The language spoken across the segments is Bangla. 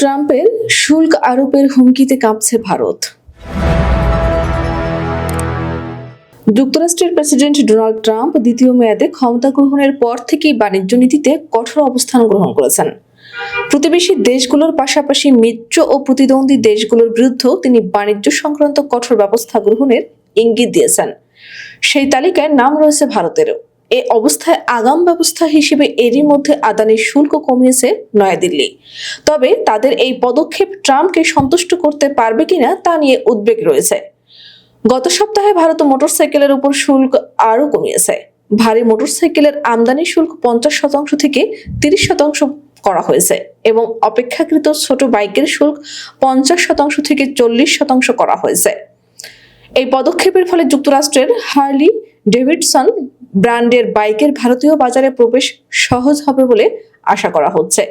ট্রাম্পের শুল্ক আরোপের হুমকিতে কাঁপছে ভারত। যুক্তরাষ্ট্রের প্রেসিডেন্ট ডোনাল্ড ট্রাম্প দ্বিতীয় মেয়াদে ক্ষমতা গ্রহণের পর থেকেই বাণিজ্য নীতিতে কঠোর অবস্থান গ্রহণ করেছেন। প্রতিবেশী দেশগুলোর পাশাপাশি মিত্র ও প্রতিদ্বন্দ্বী দেশগুলোর বিরুদ্ধেও তিনি বাণিজ্য সংক্রান্ত কঠোর ব্যবস্থা গ্রহণের ইঙ্গিত দিয়েছেন। সেই তালিকায় নাম রয়েছে ভারতেরও। এ অবস্থায় আগাম ব্যবস্থা হিসেবে এরই মধ্যে আদানির শুল্ক কমিয়েছে নয়াদিল্লি। তবে তাদের এই পদক্ষেপ ট্রাম্পকে সন্তুষ্ট করতে পারবে কিনা তা নিয়ে উদ্বেগ রয়েছে। গত সপ্তাহে ভারত মোটরসাইকেলের উপর শুল্ক আরও কমিয়েছে। ভারী মোটরসাইকেলের আমদানি শুল্ক পঞ্চাশ শতাংশ থেকে তিরিশ শতাংশ করা হয়েছে এবং অপেক্ষাকৃত ছোট বাইকের শুল্ক পঞ্চাশ শতাংশ থেকে চল্লিশ শতাংশ করা হয়েছে। এই পদক্ষেপের ফলে যুক্তরাষ্ট্রের হার্লি ডেভিডসন ব্র্যান্ডের বাইকের ভারতীয় বাজারে প্রবেশ সহজ হবে বলে আশা করা হচ্ছে।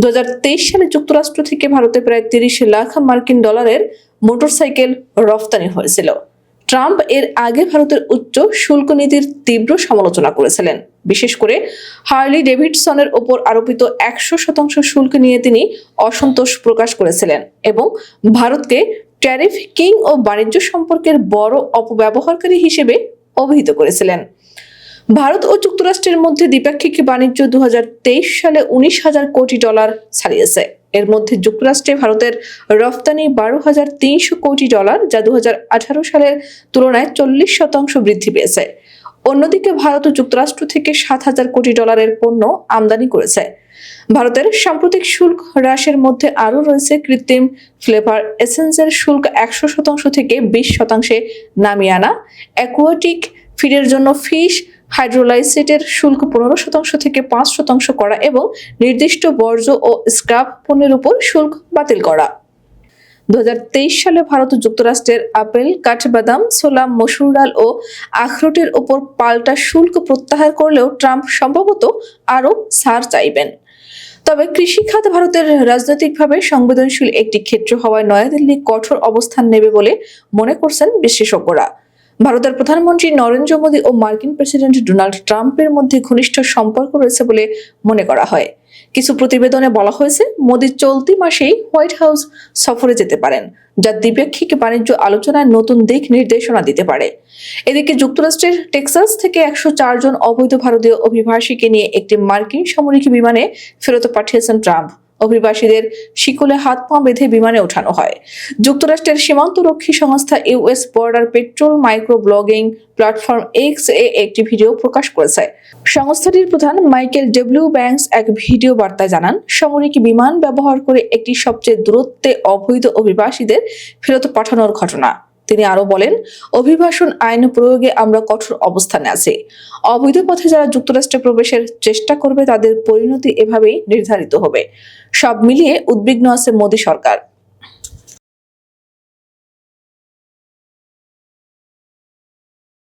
দু হাজার তেইশ সালে যুক্তরাষ্ট্র থেকে ভারতে প্রায় তিরিশ লাখ মার্কিন ডলারের মোটরসাইকেল রফতানি হয়েছিল। ট্রাম্প এর আগে ভারতের উচ্চ শুল্ক নীতির তীব্র সমালোচনা করেছিলেন। বিশেষ করে হার্লি ডেভিডসনের ওপর আরোপিত একশো শতাংশ শুল্ক নিয়ে তিনি অসন্তোষ প্রকাশ করেছিলেন এবং ভারতকে ট্যারিফ, কিং ও বাণিজ্য সম্পর্কের বড় অপব্যবহারকারী হিসেবে অভিহিত করেছিলেন। ভারত ও যুক্তরাষ্ট্রের মধ্যে দ্বিপাক্ষিক বাণিজ্য দু হাজার তেইশ সালে উনিশ হাজার কোটি ডলার ছাড়িয়েছে। এর মধ্যে যুক্তরাষ্ট্রে ভারতের রফতানি বারো হাজার তিনশো কোটি ডলার, যা দু হাজার আঠারো সালের তুলনায় চল্লিশ শতাংশ বৃদ্ধি পেয়েছে। অন্যদিকে ভারত ও যুক্তরাষ্ট্র থেকে সাত হাজার কোটি ডলারের পণ্য আমদানি করেছে। ভারতের সাম্প্রতিক শুল্ক হ্রাসের মধ্যে আরও রয়েছে কৃত্রিম ফ্লেভার এসেন্সের শুল্ক একশো শতাংশ থেকে বিশ শতাংশে নামিয়ে আনা, অ্যাকুয়াটিক ফিডের জন্য ফিশ হাইড্রোলাইসেটের শুল্ক পনেরো শতাংশ থেকে পাঁচ শতাংশ করা এবং নির্দিষ্ট বর্জ্য ও স্ক্রাব পণ্যের উপর শুল্ক বাতিল করা। দু হাজার তেইশ সালে ভারত যুক্তরাষ্ট্রের আপেল, কাঠবাদাম সোলাম মসুর ডাল ও আখরোটের ওপর পাল্টা শুল্ক প্রত্যাহার করলেও ট্রাম্প সম্ভবত আরও ছাড় চাইবেন। তবে কৃষিখাত ভারতের রাজনৈতিকভাবে সংবেদনশীল একটি ক্ষেত্র হওয়ায় নয়াদিল্লি কঠোর অবস্থান নেবে বলে মনে করছেন বিশেষজ্ঞরা। ভারতের প্রধানমন্ত্রী নরেন্দ্র মোদী ও মার্কিন প্রেসিডেন্ট ডোনাল্ড ট্রাম্পের মধ্যে ঘনিষ্ঠ সম্পর্ক রয়েছে বলে মনে করা হয়। কিছু প্রতিবেদনে বলা হয়েছে, মোদী চলতি মাসেই হোয়াইট হাউস সফরে যেতে পারেন, যা দ্বিপাক্ষিক বাণিজ্য আলোচনায় নতুন দিক নির্দেশনা দিতে পারে। এদিকে যুক্তরাষ্ট্রের টেক্সাস থেকে একশো জন অবৈধ ভারতীয় অভিবাসীকে নিয়ে একটি মার্কিন সামরিক বিমানে ফেরত পাঠিয়েছেন ট্রাম্প। অভিবাসীদের শিকলে হাত পা বেঁধে বিমানে ওঠানো হয়। যুক্তরাষ্ট্রের সীমান্তরক্ষী সংস্থা US border patrol micro blogging platform X এ একটি ভিডিও প্রকাশ করেছে। সংস্থাটির প্রধান মাইকেল ডব্লিউ ব্যাংকস এক ভিডিও বার্তায় জানান, সামরিক বিমান ব্যবহার করে একটি সবচেয়ে দূরত্বে অবৈধ অভিবাসীদের ফেরত পাঠানোর ঘটনা। তিনি আরও বলেন, অভিবাসন আইন প্রয়োগে আমরা কঠোর অবস্থানে আছি। অবৈধ পথে যারা যুক্তরাষ্ট্রে প্রবেশের চেষ্টা করবে, তাদের পরিণতি এভাবেই নির্ধারিত হবে। সব মিলিয়ে উদ্বিগ্ন আছে মোদী সরকার।